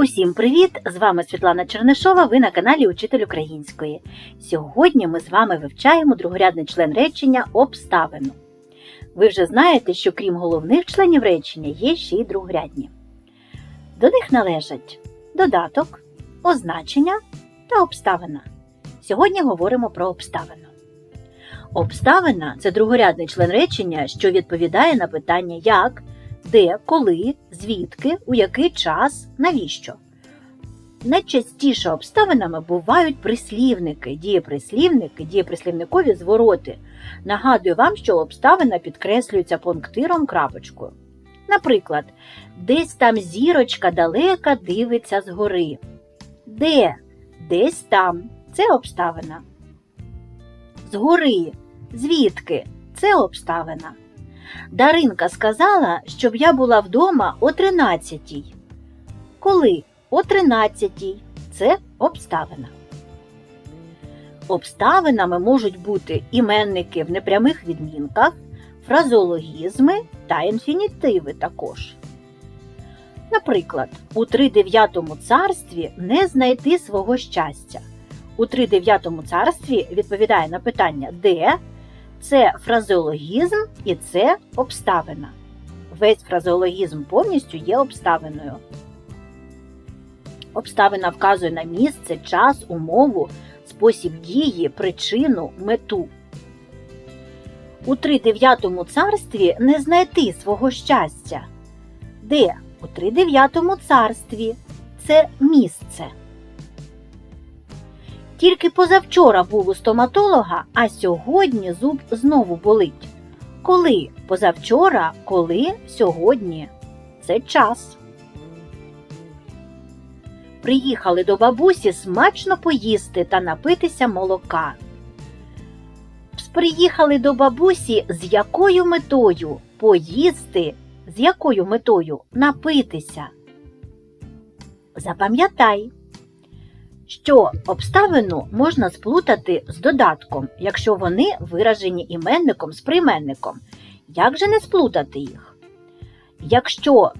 Усім привіт! З вами Світлана Чернишова. Ви на каналі Учитель Української. Сьогодні ми з вами вивчаємо другорядний член речення обставину. Ви вже знаєте, що крім головних членів речення є ще й другорядні. До них належать додаток, означення та обставина. Сьогодні говоримо про обставину. Обставина це другорядний член речення, що відповідає на питання як, де, коли, звідки, у який час, навіщо. Найчастіше обставинами бувають прислівники, дієприслівники, дієприслівникові звороти. Нагадую вам, що обставина підкреслюється пунктиром крапочкою. Наприклад, десь там зірочка далека дивиться згори. Де? Десь там. Це обставина. Згори. Звідки? Це обставина. Даринка сказала, щоб я була вдома о 13-й. Коли? О 13-й. Це обставина. Обставинами можуть бути іменники в непрямих відмінках, фразологізми та інфінітиви також. Наприклад, у тридев'ятому царстві не знайти свого щастя. У тридев'ятому царстві відповідає на питання де, це фразеологізм і це обставина. Весь фразеологізм повністю є обставиною. Обставина вказує на місце, час, умову, спосіб дії, причину, мету. У тридев'ятому царстві не знайти свого щастя. Де? У тридев'ятому царстві це місце. Тільки позавчора був у стоматолога, а сьогодні зуб знову болить. Коли позавчора, коли сьогодні це час. Приїхали до бабусі смачно поїсти та напитися молока. Приїхали до бабусі з якою метою поїсти, з якою метою напитися. Запам'ятай що обставину можна сплутати з додатком, якщо вони виражені іменником з прийменником. Як же не сплутати їх? Якщо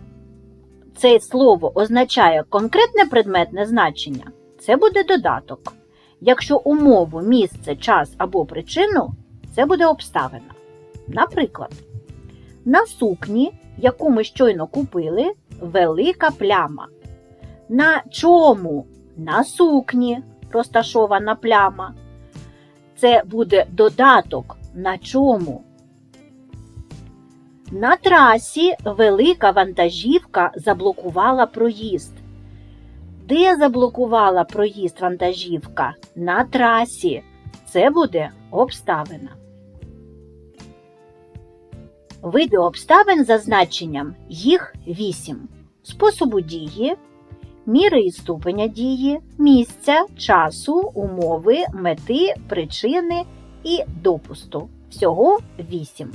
це слово означає конкретне предметне значення, це буде додаток. Якщо умову, місце, час або причину, це буде обставина. Наприклад, на сукні, яку ми щойно купили, велика пляма. На чому на сукні розташована пляма. Це буде додаток на чому. На трасі велика вантажівка заблокувала проїзд. Де заблокувала проїзд вантажівка? На трасі. Це буде обставина. Види обставин за значенням їх вісім. Способу дії міри і ступеня дії, місця, часу, умови, мети, причини і допусту. Всього вісім.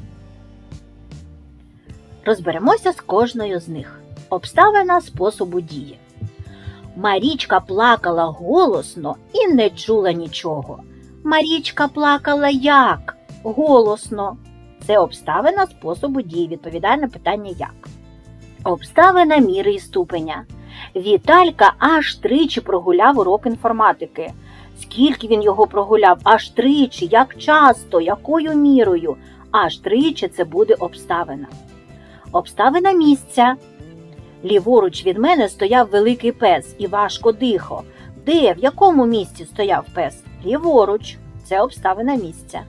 Розберемося з кожною з них. Обставина способу дії. Марічка плакала голосно і не чула нічого. Марічка плакала як? Голосно. Це обставина способу дії. Відповідає на питання як. Обставина міри і ступеня. Віталька аж тричі прогуляв урок інформатики. Скільки він його прогуляв? Аж тричі, як часто, якою мірою? Аж тричі це буде обставина. Обставина місця. Ліворуч від мене стояв великий пес і важко дихо. Де, в якому місці стояв пес? Ліворуч. Це обставина місця.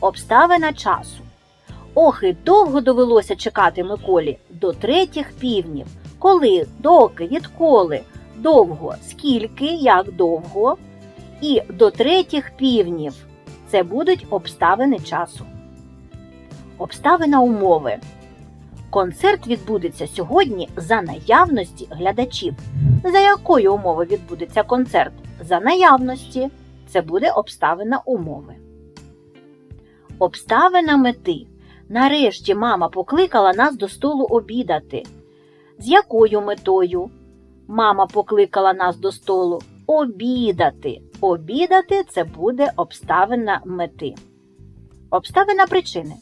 Обставина часу. Ох, і довго довелося чекати Миколі до третіх півнів. Коли, доки, відколи, довго, скільки, як довго, і до третіх півнів це будуть обставини часу. Обставина умови. Концерт відбудеться сьогодні за наявності глядачів. За якою умови відбудеться концерт? За наявності. Це буде обставина умови. Обставина мети. Нарешті мама покликала нас до столу обідати. З якою метою? Мама покликала нас до столу обідати. Обідати це буде обставина мети. Обставина причини.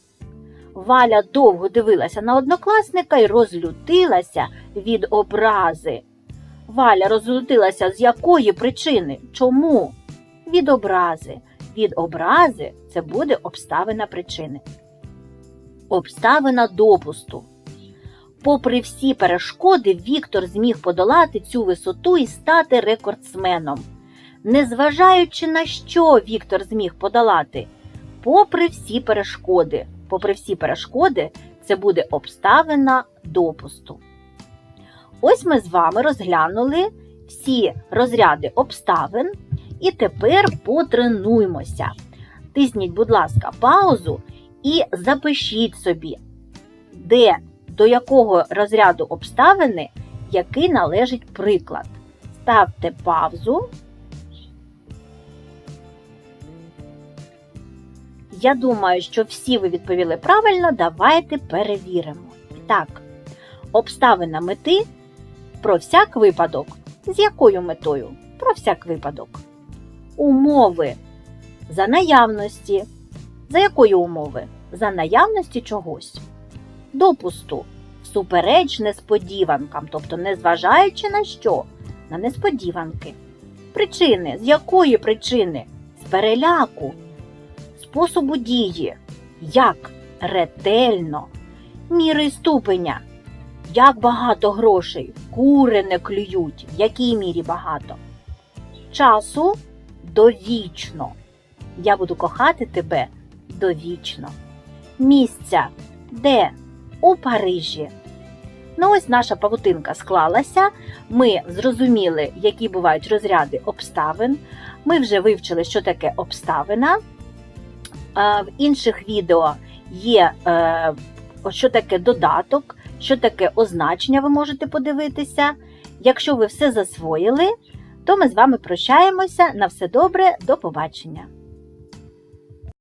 Валя довго дивилася на однокласника і розлютилася від образи. Валя розлютилася з якої причини? Чому? Від образи. Від образи це буде обставина причини. Обставина допусту. Попри всі перешкоди, Віктор зміг подолати цю висоту і стати рекордсменом. Незважаючи на що Віктор зміг подолати, попри всі перешкоди. Попри всі перешкоди, це буде обставина допусту. Ось ми з вами розглянули всі розряди обставин, і тепер потренуймося. Тисніть, будь ласка, паузу і запишіть собі, де до якого розряду обставини який належить приклад. Ставте паузу. Я думаю, що всі ви відповіли правильно. Давайте перевіримо. Так, обставина мети про всяк випадок. З якою метою? Про всяк випадок. Умови за наявності. За якої умови? За наявності чогось. Допусту всупереч несподіванкам, тобто незважаючи на що? На несподіванки. Причини. З якої причини? З переляку. Способу дії. Як? Ретельно. Міри й ступеня. Як багато грошей? Кури не клюють. В якій мірі багато? Часу довічно. Я буду кохати тебе довічно. Місця де? У Парижі. Ну ось наша павутинка склалася. Ми зрозуміли, які бувають розряди обставин. Ми вже вивчили, що таке обставина. В інших відео є, е, що таке додаток, що таке означення, ви можете подивитися. Якщо ви все засвоїли, то ми з вами прощаємося. На все добре, до побачення!